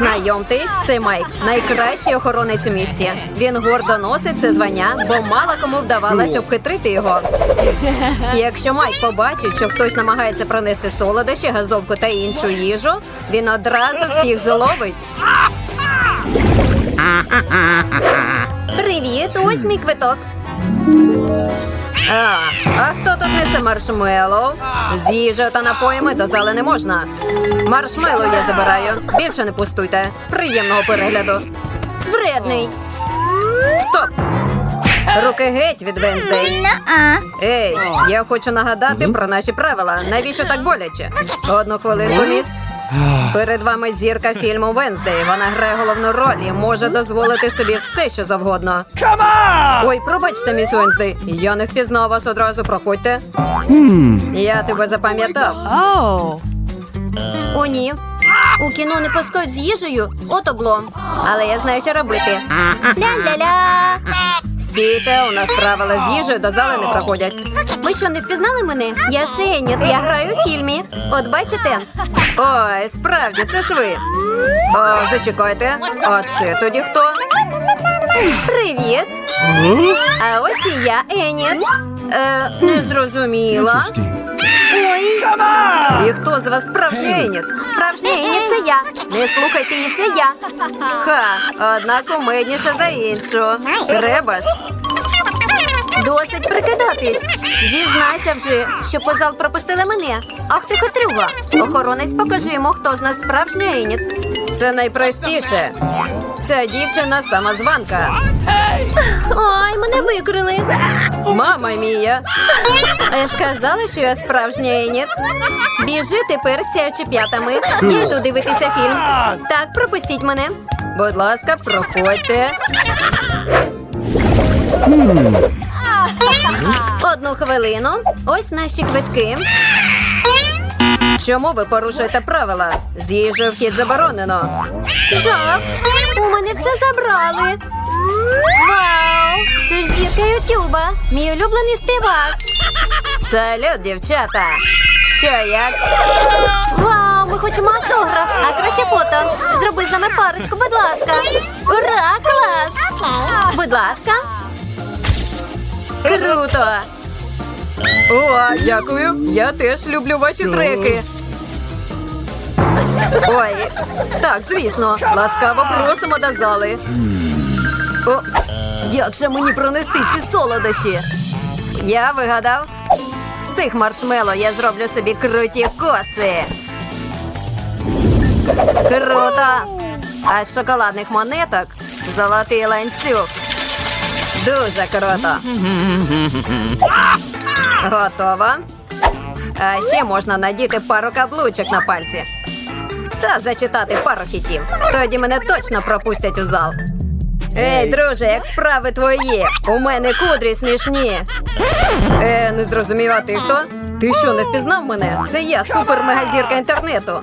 Знайомтесь, це Майк, найкращий охоронець у місті. Він гордо носить це звання, бо мало кому вдавалося обхитрити його. Якщо Майк побачить, що хтось намагається пронести солодощі, газовку та іншу їжу, він одразу всіх зловить. Привіт, ось мій квиток. А, а хто тут несе маршмеллоу? З їжею та напоями до зали не можна. Маршмеллоу я забираю. Більше не пустуйте. Приємного перегляду. Вредний. Стоп! Руки геть від Венздей. Ей, я хочу нагадати про наші правила. Навіщо так боляче? Одну хвилинку, міс. Перед вами зірка фільму Венздей. Вона грає головну роль і може дозволити собі все, що завгодно. Ой, пробачте, міс Венздей. Я не впізнав вас одразу. Проходьте. Я тебе запам'ятав. О, ні. У кіно не пускають з їжею, от облом. Але я знаю, що робити. Ля-ля-ля. Стійте, у нас правила з їжею до зали не проходять. Ви що, не впізнали мене? Я Женіт, я граю у фільмі. От бачите? Ой, справді, це ж ви. О, зачекайте. А це тоді хто? Привіт. А ось і я, Еніт. Е, не зрозуміла. Ой. І хто з вас справжній Еніт? Справжній Еніт це я. Не слухайте її, це я. Ха, одна кумедніша за іншу. Треба ж. Досить прикидатись. Дізнайся вже, що по зал пропустили мене. Ах ти хитрюга. Охоронець покажи йому, хто з нас справжній Еніт. Це найпростіше. Ця дівчина самозванка. Ой, мене викрили. Мама мія. А ж казала, що я справжня Еніт. Біжи тепер сяючи п'ятами. Я йду дивитися фільм. Так, пропустіть мене. Будь ласка, проходьте. Одну хвилину. Ось наші квитки. Чому ви порушуєте правила? З їжею вхід заборонено. Жах! У мене все забрали. Вау! Це ж зірка Ютуба, мій улюблений співак. Салют, дівчата! Що як? Вау, ми хочемо автограф, а краще фото. Зроби з нами парочку, будь ласка. Ура, клас! Будь ласка. Круто! О, дякую. Я теж люблю ваші треки. Ой, так, звісно. Ласкаво просимо до зали. Опс, як же мені пронести ці солодощі? Я вигадав. З цих маршмело я зроблю собі круті коси. Круто! А з шоколадних монеток золотий ланцюг. Дуже круто. Готово. А ще можна надіти пару каблучок на пальці. Та зачитати пару хітів. Тоді мене точно пропустять у зал. Ей, друже, як справи твої? У мене кудрі смішні. Е, не зрозумів, а ти хто? Ти що, не впізнав мене? Це я, супер-мегазірка інтернету.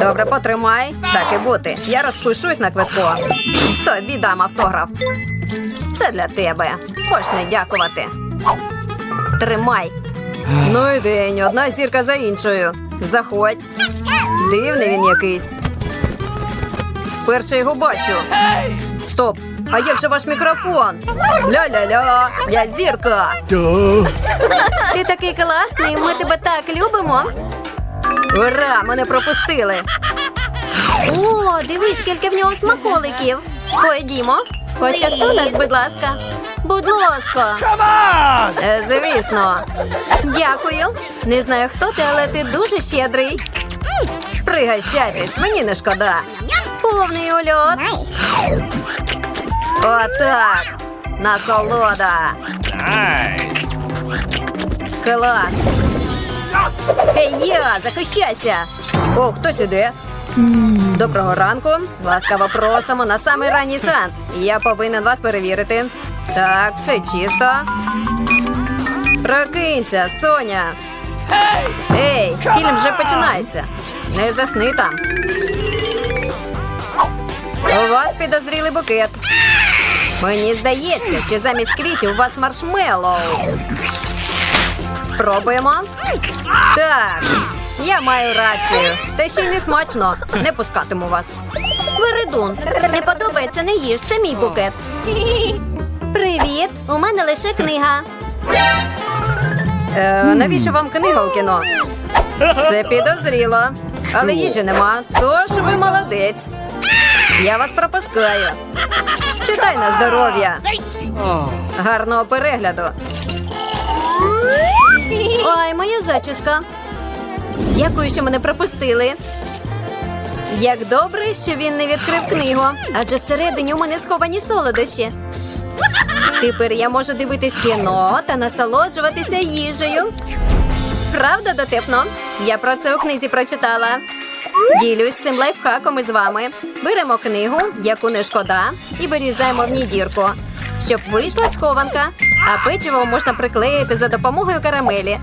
Добре, потримай. Так і бути. Я розпишусь на квитку. Тобі дам автограф. Це для тебе. Можеш не дякувати. Тримай. Ну і день, одна зірка за іншою. Заходь. Дивний він якийсь. Вперше його бачу. Стоп! А як же ваш мікрофон? Ля-ля-ля, я зірка. Ти такий класний, ми тебе так любимо. Ура! Мене пропустили. О, дивись, скільки в нього смаколиків. Ходімо. Почастуй нас, будь ласка. Будь ласка. Е, Звісно. Дякую. Не знаю, хто ти, але ти дуже щедрий. Пригощайтесь, мені не шкода. Повний ульот. Отак. Насолода. Клас. Ей, я, захищайся. О, хтось іде. Доброго ранку. Ласкаво просимо на самий ранній сеанс. Я повинен вас перевірити. Так, все чисто. Прокинься, Соня. Ей, фільм вже починається. Не засни там. У вас підозрілий букет. Мені здається, чи замість квітів у вас маршмеллоу. Спробуємо. Так, Я маю рацію. Та ще й не смачно. Не пускатиму вас. Вередун, не подобається, не їж. Це мій букет. Привіт! У мене лише книга. Е, навіщо вам книга у кіно? Це підозріло. Але їжі нема, тож ви молодець. Я вас пропускаю. Читай на здоров'я. Гарного перегляду. Ой, моя зачіска. Дякую, що мене пропустили. Як добре, що він не відкрив книгу, адже всередині у мене сховані солодощі. Тепер я можу дивитись кіно та насолоджуватися їжею. Правда, дотепно? Я про це у книзі прочитала. Ділюсь цим лайфхаком із вами. Беремо книгу, яку не шкода, і вирізаємо в ній дірку, щоб вийшла схованка, а печиво можна приклеїти за допомогою карамелі.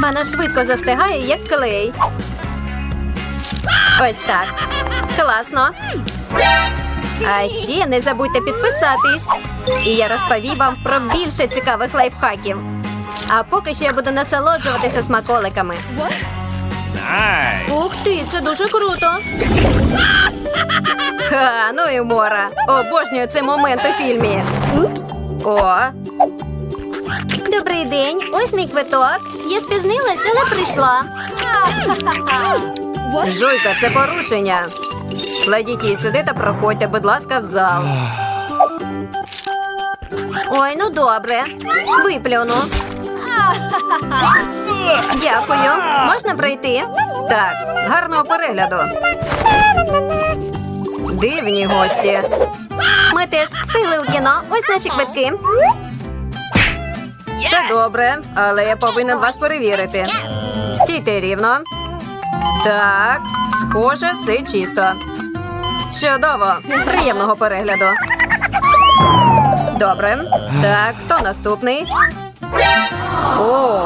Вона швидко застигає, як клей. Ось так. Класно. А ще не забудьте підписатись. І я розповім вам про більше цікавих лайфхаків. А поки що я буду насолоджуватися смаколиками. Ух ти, це дуже круто. Ха, ну і мора. Обожнюю цей момент у фільмі. Упс. О. Добрий день. Ось мій квиток. Я спізнилась, але прийшла. Жуйка, це порушення. Кладіть її сюди та проходьте, будь ласка, в зал. Ой, ну добре. Виплюну. Дякую. Можна пройти? Так, гарного перегляду. Дивні гості. Ми теж встигли у кіно. Ось наші квитки. Це добре, але я повинен вас перевірити. Стійте рівно. Так, схоже, все чисто. Чудово! Приємного перегляду. Добре. Так, хто наступний? О,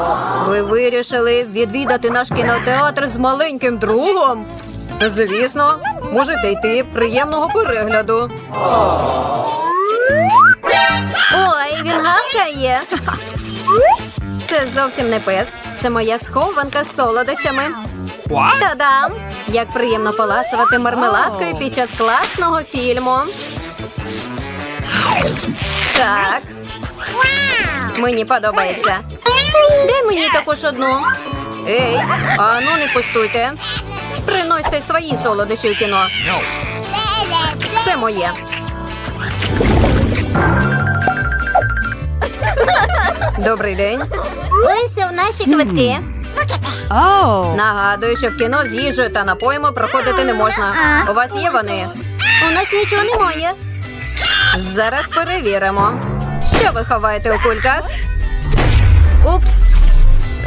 ви вирішили відвідати наш кінотеатр з маленьким другом? Звісно, можете йти приємного перегляду. Ой, він гавкає. Це зовсім не пес. Це моя схованка з солодощами. Та-дам! Як приємно поласувати мармеладкою під час класного фільму. Так. Мені подобається. Дай мені також одну. Ей, а ну не пустуйте. Приносьте свої солодощі у кіно. Це моє. Добрий день. Ось у наші квитки. Нагадую, що в кіно з їжею та напоями проходити не можна. У вас є вони? У нас нічого немає. Зараз перевіримо. Що ви ховаєте у кульках? Упс.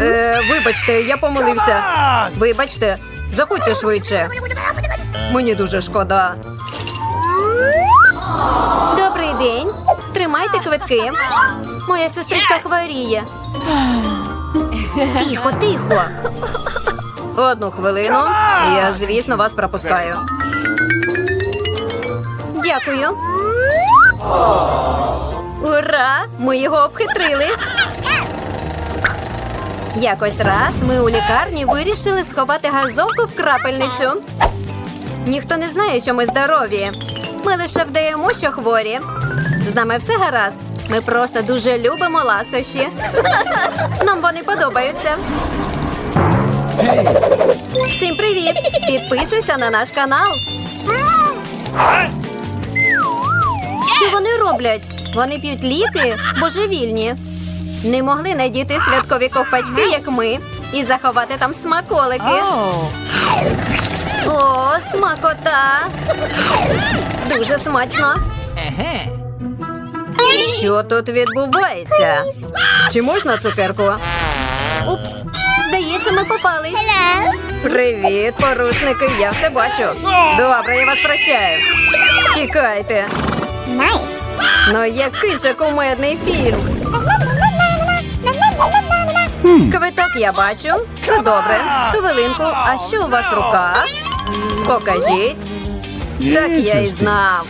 Е, вибачте, я помилився. Вибачте, заходьте швидше. Мені дуже шкода. Добрий день. Тримайте квитки. Моя сестричка хворіє. Тихо, тихо. Одну хвилину. Я, звісно, вас пропускаю. Дякую. Ура! Ми його обхитрили. Якось раз ми у лікарні вирішили сховати газовку в крапельницю. Ніхто не знає, що ми здорові. Ми лише вдаємо, що хворі. З нами все гаразд. Ми просто дуже любимо ласощі. Нам вони подобаються. Всім привіт! Підписуйся на наш канал. Що вони роблять? Вони п'ють ліки божевільні. Не могли надіти святкові ковпачки, як ми, і заховати там смаколики. О, смакота! Дуже смачно. Що тут відбувається? Чи можна цукерку? Упс, здається, ми попались. Привіт, порушники, я все бачу. Добре, я вас прощаю. Тікайте. Ну, який же кумедний фільм. Квиток я бачу. Це добре. Хвилинку, а що у вас в руках? Покажіть. Так я і знав.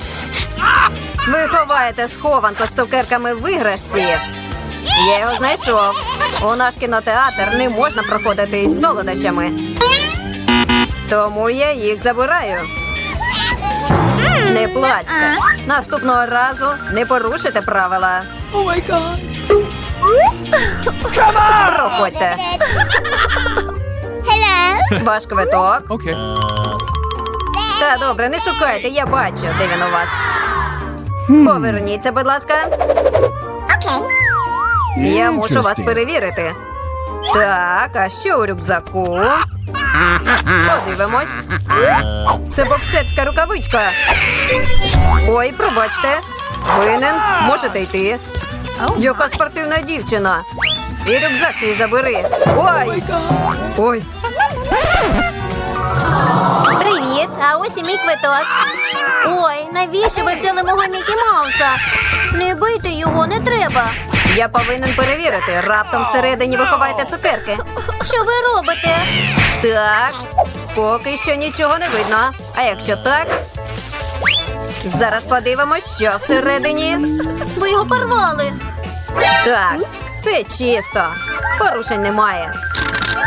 Ви ховаєте схованку з цукерками в іграшці. Я його знайшов. У наш кінотеатр не можна проходити із солодощами. Тому я їх забираю. Не плачте. Наступного разу не порушите правила. Проходьте. Ваш квиток. Okay. Та добре, не шукайте, я бачу, де він у вас. Поверніться, будь ласка. Я мушу вас перевірити. Так, а що у рюкзаку? Подивимось. Це боксерська рукавичка. Ой, пробачте. Винен, можете йти. Яка спортивна дівчина. І рюкзак свій забери. Ой! Ой, Привіт, а ось і мій квиток. Ой, навіщо ви взяли мого Мікі Мауса? Не бийте його, не треба. я повинен перевірити. Раптом всередині ви ховаєте цукерки. Що ви робите? Так, поки що нічого не видно. А якщо так, зараз подивимось, що всередині. Ви його порвали. Так, все чисто. Порушень немає.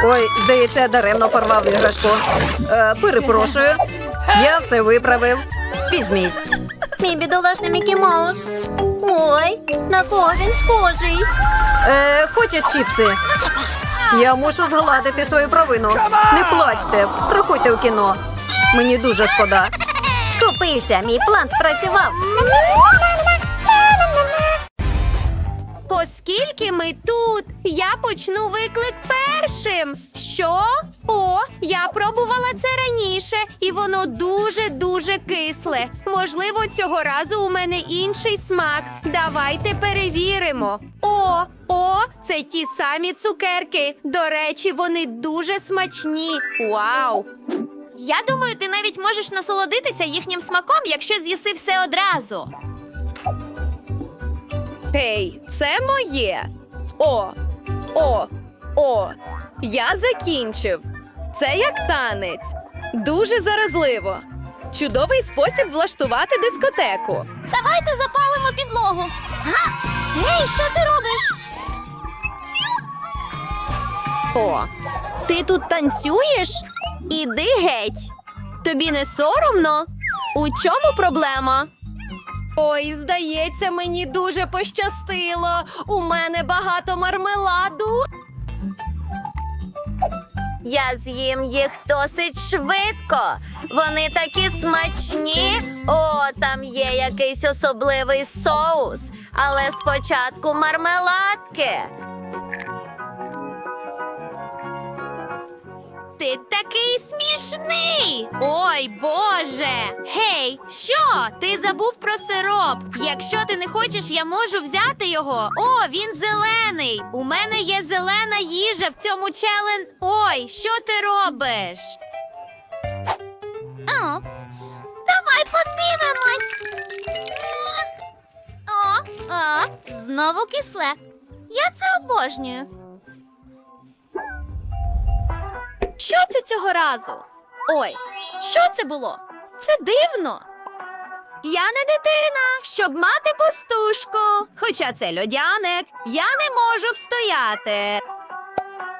Ой, здається, даремно порвав іграшку. Е, перепрошую. Я все виправив. Візьміть. Мій бідолашний Мікі Маус. Ой, на кого він схожий? Е, хочеш чіпси? Я мушу згладити свою провину. Не плачте, проходьте у кіно. Мені дуже шкода. Купився, мій план спрацював. Оскільки ми тут, я почну виклик першим. Що? О, я пробувала це раніше, і воно дуже-дуже кисле. Можливо, цього разу у мене інший смак. Давайте перевіримо. О, о, це ті самі цукерки. До речі, вони дуже смачні. Вау! Я думаю, ти навіть можеш насолодитися їхнім смаком, якщо з'їси все одразу. Гей, це моє. О, о, о. Я закінчив. Це як танець. Дуже заразливо. Чудовий спосіб влаштувати дискотеку. Давайте запалимо підлогу. Га! Гей, що ти робиш? О, ти тут танцюєш? Іди геть. Тобі не соромно? У чому проблема? Ой, здається, мені дуже пощастило. У мене багато мармеладу. Я з'їм їх досить швидко. Вони такі смачні. О, там є якийсь особливий соус. Але спочатку мармеладки. Ти такий смішний. Ой, Боже. Гей, що? Ти забув про сироп. Якщо ти не хочеш, я можу взяти його. О, він зелений. У мене є зелена їжа в цьому челен. Ой, що ти робиш? О, давай подивимось. О, о, знову кисле. Я це обожнюю. Що це цього разу? Ой, що це було? Це дивно. Я не дитина, щоб мати пустушку. Хоча це льодяник, я не можу встояти.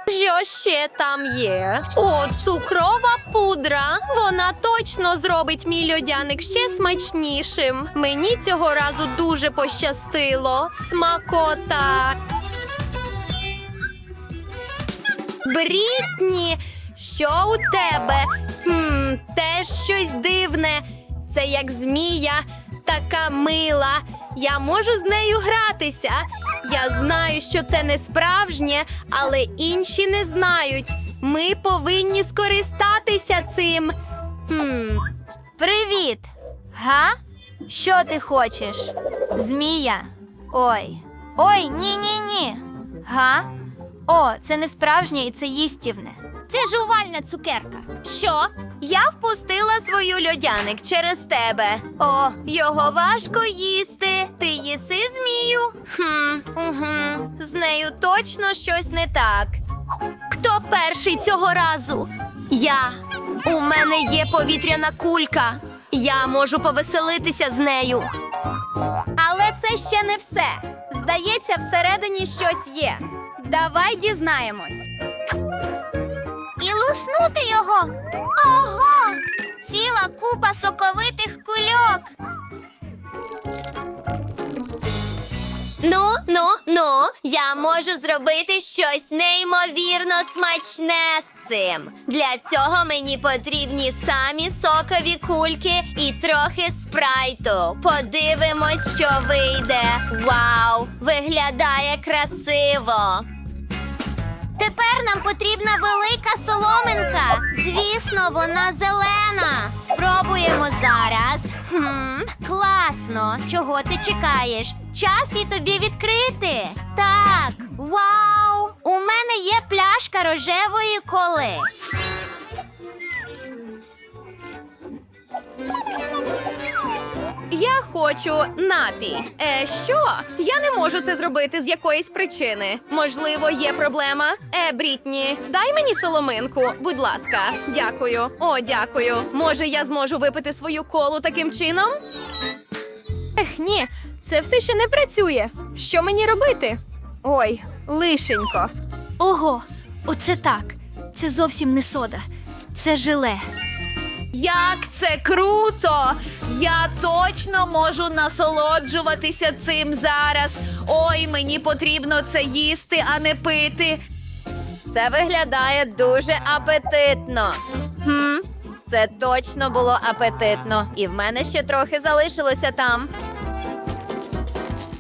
Що ще там є? О, цукрова пудра. Вона точно зробить мій льодяник ще смачнішим. Мені цього разу дуже пощастило. Смакота. Брітні, що у тебе? Хм, теж щось дивне. Це як змія, така мила. Я можу з нею гратися. Я знаю, що це не справжнє, але інші не знають. Ми повинні скористатися цим. Хм. Привіт. Га? Що ти хочеш? Змія. Ой. Ой, ні, ні, ні. Га? О, це не справжнє і це їстівне. Це жувальна цукерка. Що? Я впустила свою льодяник через тебе. О, його важко їсти. Ти їси змію? Хм, угу. З нею точно щось не так. Хто перший цього разу? Я. У мене є повітряна кулька. Я можу повеселитися з нею. Але це ще не все. Здається, всередині щось є. Давай дізнаємось. Луснути його. Ого! Ціла купа соковитих кульок. Ну, ну, ну, я можу зробити щось неймовірно смачне з цим. Для цього мені потрібні самі сокові кульки і трохи спрайту. Подивимось, що вийде. Вау! Виглядає красиво. Тепер нам потрібна велика соломинка. Звісно, вона зелена. Спробуємо зараз. Хм, класно. Чого ти чекаєш? Час і тобі відкрити. Так, вау! У мене є пляшка рожевої коли. Я хочу напій. Е, що? Я не можу це зробити з якоїсь причини. Можливо, є проблема. Е, Брітні, дай мені соломинку, будь ласка. Дякую. О, дякую. Може, я зможу випити свою колу таким чином? Ех, ні, це все ще не працює. Що мені робити? Ой, лишенько. Ого, оце так. Це зовсім не сода. Це желе. Як це круто! Я точно можу насолоджуватися цим зараз. Ой, мені потрібно це їсти, а не пити. Це виглядає дуже апетитно. Хм, це точно було апетитно. І в мене ще трохи залишилося там.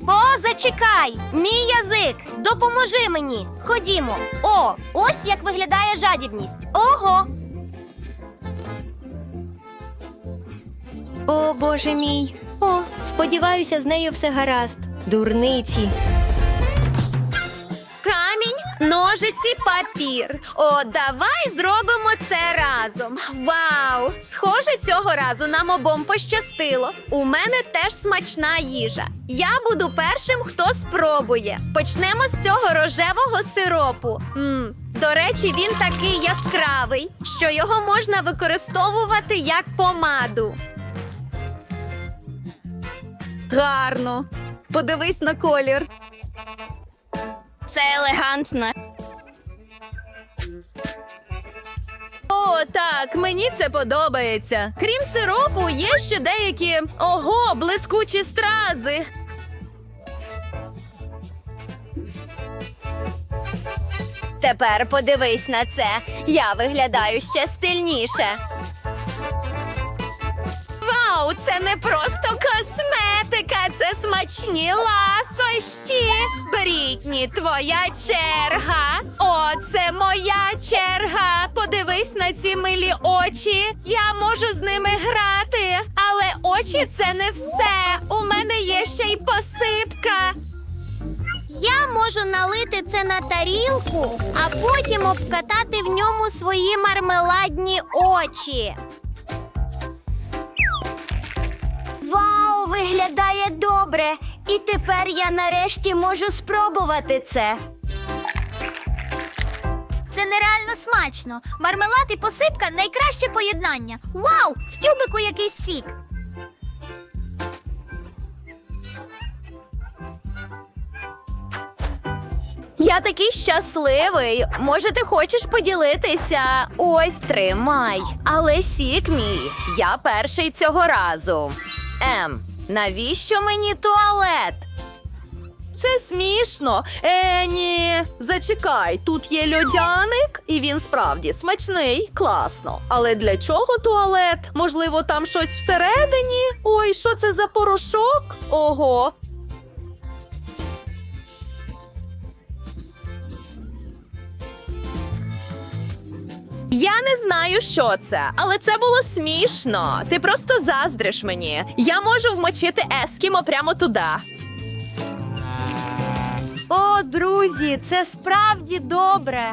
О, зачекай! Мій язик! Допоможи мені! Ходімо! О, ось як виглядає жадібність. Ого! О, боже мій. О, сподіваюся, з нею все гаразд. Дурниці. Камінь, ножиці, папір. О, давай зробимо це разом. Вау! Схоже, цього разу нам обом пощастило. У мене теж смачна їжа. Я буду першим, хто спробує. Почнемо з цього рожевого сиропу. Мм, до речі, він такий яскравий, що його можна використовувати як помаду. Гарно. Подивись на колір. Це елегантно. О, так, мені це подобається. Крім сиропу, є ще деякі ого, блискучі стрази. Тепер подивись на це. Я виглядаю ще стильніше. Вау, це не просто смачні ласощі. Брітні, твоя черга. О, це моя черга. Подивись на ці милі очі. Я можу з ними грати, але очі це не все. У мене є ще й посипка. Я можу налити це на тарілку, а потім обкатати в ньому свої мармеладні очі. Вау, виглядає добре! І тепер я нарешті можу спробувати це. Це нереально смачно. Мармелад і посипка найкраще поєднання. Вау! В тюбику якийсь сік. Я такий щасливий. Може, ти хочеш поділитися? Ось тримай. Але сік мій. Я перший цього разу. Ем, навіщо мені туалет? Це смішно. Е, ні. Зачекай, тут є льодяник, і він справді смачний, класно. Але для чого туалет? Можливо, там щось всередині? Ой, що це за порошок? Ого. Я не знаю, що це, але це було смішно. Ти просто заздриш мені. Я можу вмочити ескімо прямо туди. О, друзі, це справді добре.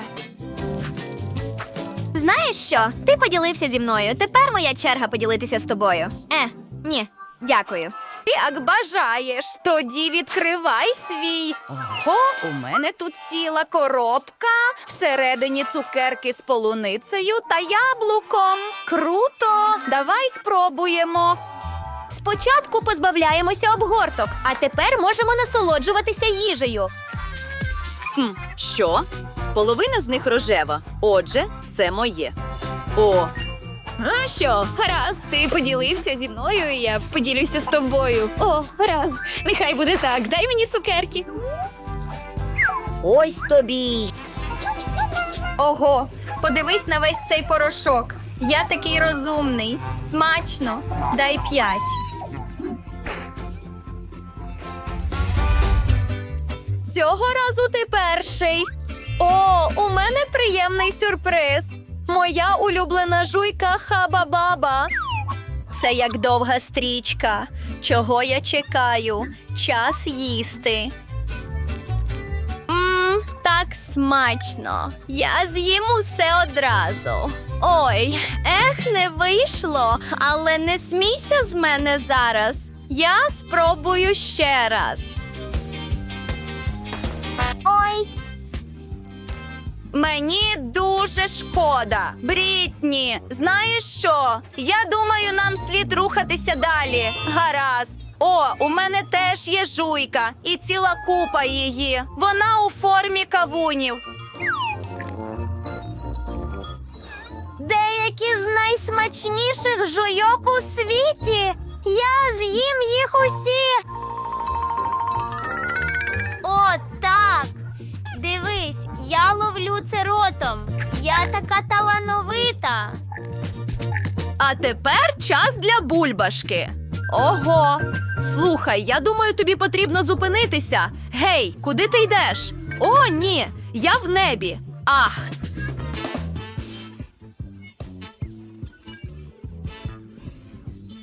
Знаєш що? Ти поділився зі мною. Тепер моя черга поділитися з тобою. Е, ні, дякую. Як бажаєш, тоді відкривай свій. Ого, у мене тут ціла коробка, всередині цукерки з полуницею та яблуком. Круто! Давай спробуємо. Спочатку позбавляємося обгорток, а тепер можемо насолоджуватися їжею. Хм, що? Половина з них рожева. Отже, це моє. О, А що, гаразд, ти поділився зі мною, і я поділюся з тобою. О, гаразд, нехай буде так. Дай мені цукерки. Ось тобі. Ого, подивись на весь цей порошок. Я такий розумний. Смачно. Дай п'ять. Цього разу ти перший. О, у мене приємний сюрприз. Моя улюблена жуйка Хаба-Баба. Це як довга стрічка. Чого я чекаю? Час їсти. Мм, так смачно. Я з'їм усе одразу. Ой, ех, не вийшло, але не смійся з мене зараз. Я спробую ще раз. Мені дуже шкода. Брітні, знаєш що? Я думаю, нам слід рухатися далі. Гаразд. О, у мене теж є жуйка і ціла купа її. Вона у формі кавунів. деякі з найсмачніших жуйок у світі. Я з'їм їх усі. О, так. Дивись, я ловлю це ротом. Я така талановита. А тепер час для бульбашки. Ого! Слухай, я думаю, тобі потрібно зупинитися. Гей, куди ти йдеш? О, ні, я в небі. Ах,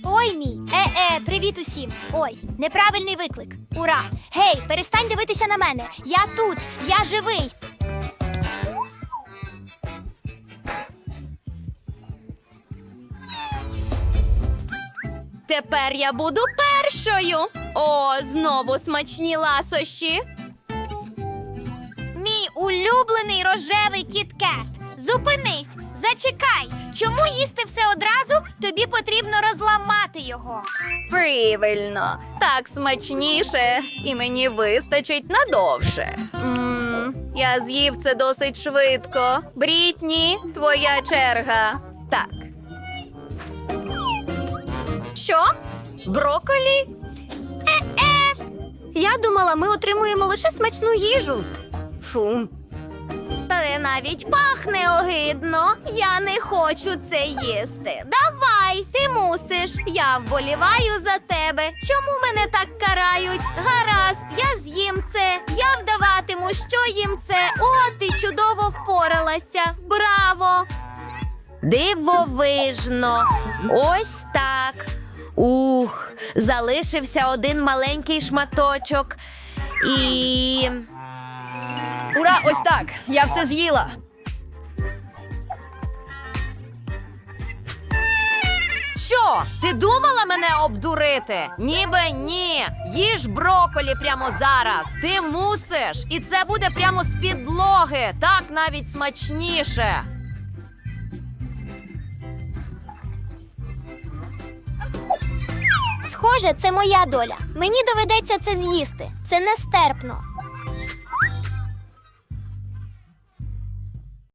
Ой мій. Е-е, привіт усім. Ой, неправильний виклик. Ура! Гей, перестань дивитися на мене. Я тут, я живий. Тепер я буду першою. О, знову смачні ласощі. Мій улюблений рожевий кіткет. Зупинись, зачекай. Чому їсти все одразу? Тобі потрібно розламати його. Правильно, так смачніше, і мені вистачить надовше. Мм, я з'їв це досить швидко. Брітні, твоя черга. Так. Що? Броколі? Е-е. Я думала, ми отримуємо лише смачну їжу. Фу. Але навіть пахне огидно. Я не хочу це їсти. Давай, ти мусиш. Я вболіваю за тебе. Чому мене так карають? Гаразд, я з'їм це. Я вдаватиму, що їм це. О, ти чудово впоралася. Браво! Дивовижно. Ось так. Ух, залишився один маленький шматочок. І. ура, ось так. Я все з'їла. Що? Ти думала мене обдурити? Ніби ні. Їж броколі прямо зараз. Ти мусиш. І це буде прямо з підлоги. Так навіть смачніше. Схоже, це моя доля. Мені доведеться це з'їсти. Це нестерпно.